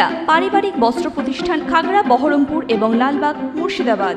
সুনিতা পারিবারিক বস্ত্র প্রতিষ্ঠান খাগড়া, বহরমপুর এবং লালবাগ, মুর্শিদাবাদ।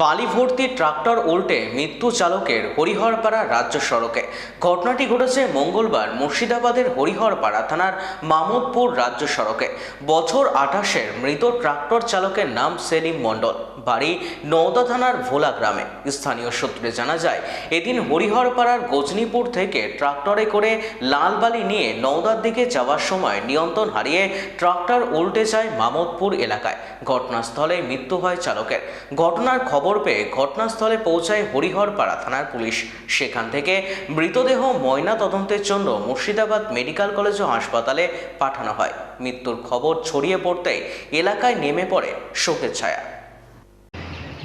বালি ভর্তি ট্রাক্টর উল্টে মৃত্যু চালকের হরিহরপাড়া রাজ্য সড়কে। ঘটনাটি ঘটেছে মঙ্গলবার মুর্শিদাবাদের হরিহরপাড়া থানার মামুদপুর রাজ্য সড়কে। বছর আঠাশের মৃত ট্রাক্টর চালকের নাম সেলিম মণ্ডল। বাড়ি নওদা থানার ভোলা গ্রামে। স্থানীয় সূত্রে জানা যায়, এদিন হরিহরপাড়ার গজনীপুর থেকে ট্রাক্টরে করে লাল বালি নিয়ে নওদার দিকে যাওয়ার সময় নিয়ন্ত্রণ হারিয়ে ট্রাক্টর উল্টে যায় মামুদপুর এলাকায়। ঘটনাস্থলে মৃত্যু হয় চালকের। ঘটনার খবর পেয়ে ঘটনাস্থলে পৌঁছায় হরিহরপাড়া থানার পুলিশ। সেখান থেকে মৃতদেহ ময়না তদন্তের জন্য মুর্শিদাবাদ মেডিকেল কলেজ ও হাসপাতালে পাঠানো হয়। মৃত্যুর খবর ছড়িয়ে পড়তেই এলাকায় নেমে পড়ে শোকের ছায়া।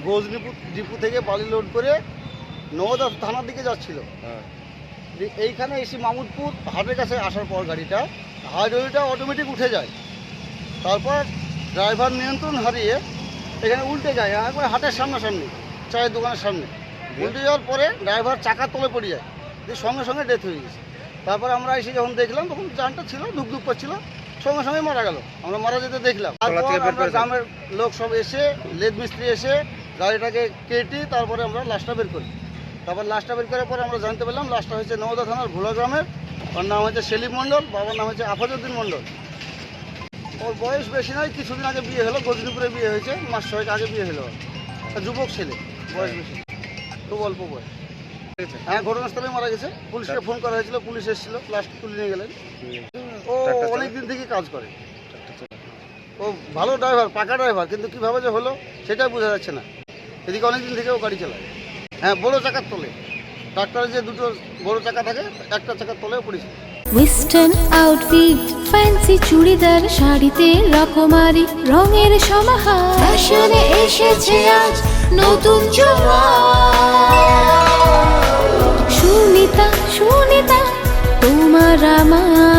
গোজনিপুর ডিপু থেকে বালি লোড করে নওদা থানার দিকে যাচ্ছিল। দি- এইখানে এসে মামুদপুর হাটের কাছে আসার পর গাড়িটা হাইড্রোলিটা অটোমেটিক উঠে যায়। তারপর ড্রাইভার নিয়ন্ত্রণ হারিয়ে এখানে উল্টে যায় একবার হাটের সামনাসামনি চায়ের দোকানের সামনে। উল্টে যাওয়ার পরে ড্রাইভার চাকার তলে পড়ে যায় দিয়ে সঙ্গে সঙ্গে ডেথ হয়ে গেছে। তারপর আমরা এসে যখন দেখলাম তখন যানটা ছিল ধুক ধুক করছিল সঙ্গে সঙ্গে মারা গেল। আমরা মারা যেতে দেখলাম। গ্রামের লোক সব এসে লেদ মিস্ত্রি এসে গাড়িটাকে কেটে তারপরে আমরা লাশটা বের করি। তারপর লাশটা বের করার পরে আমরা জানতে পারলাম লাশটা হচ্ছে নওদা থানার ভোলা গ্রামের। ওর নাম হচ্ছে সেলিম মণ্ডল বাবার নাম হচ্ছে আফাজউদ্দিন মণ্ডল। ওর বয়স বেশি নয় কিছুদিন আগে বিয়ে হলো গজনীপুরে বিয়ে হয়েছে মাস ছয়েক আগে বিয়ে হলো। যুবক ছেলে বয়স বেশি। খুব অল্প বয়স। হ্যাঁ ঘটনাস্থলে মারা গেছে। পুলিশকে ফোন করা হয়েছিল পুলিশ এসেছিল লাস্ট তুলে নিয়ে গেলেন। ও অনেক দিন থেকে কাজ করে। ও ভালো ড্রাইভার পাকা ড্রাইভার কিন্তু কীভাবে যে হলো সেটাই বোঝা যাচ্ছে না। এদিকে অনেক দিন থেকে ও গাড়ি চালায়। হ্যাঁ বড় চাকার তলে। ট্রাক্টরে যে দুটো বড় চাকা থাকে, একটা চাকার তলেও পড়েছে ওয়েস্টার্ন আউটফিট ফ্যান্সি চুড়িদার, শাড়িতে রকমারি, রঙের সমাহার। ফ্যাশনে এসেছে আজ নতুন সুনিতা সুনিতা, তোমার আমার।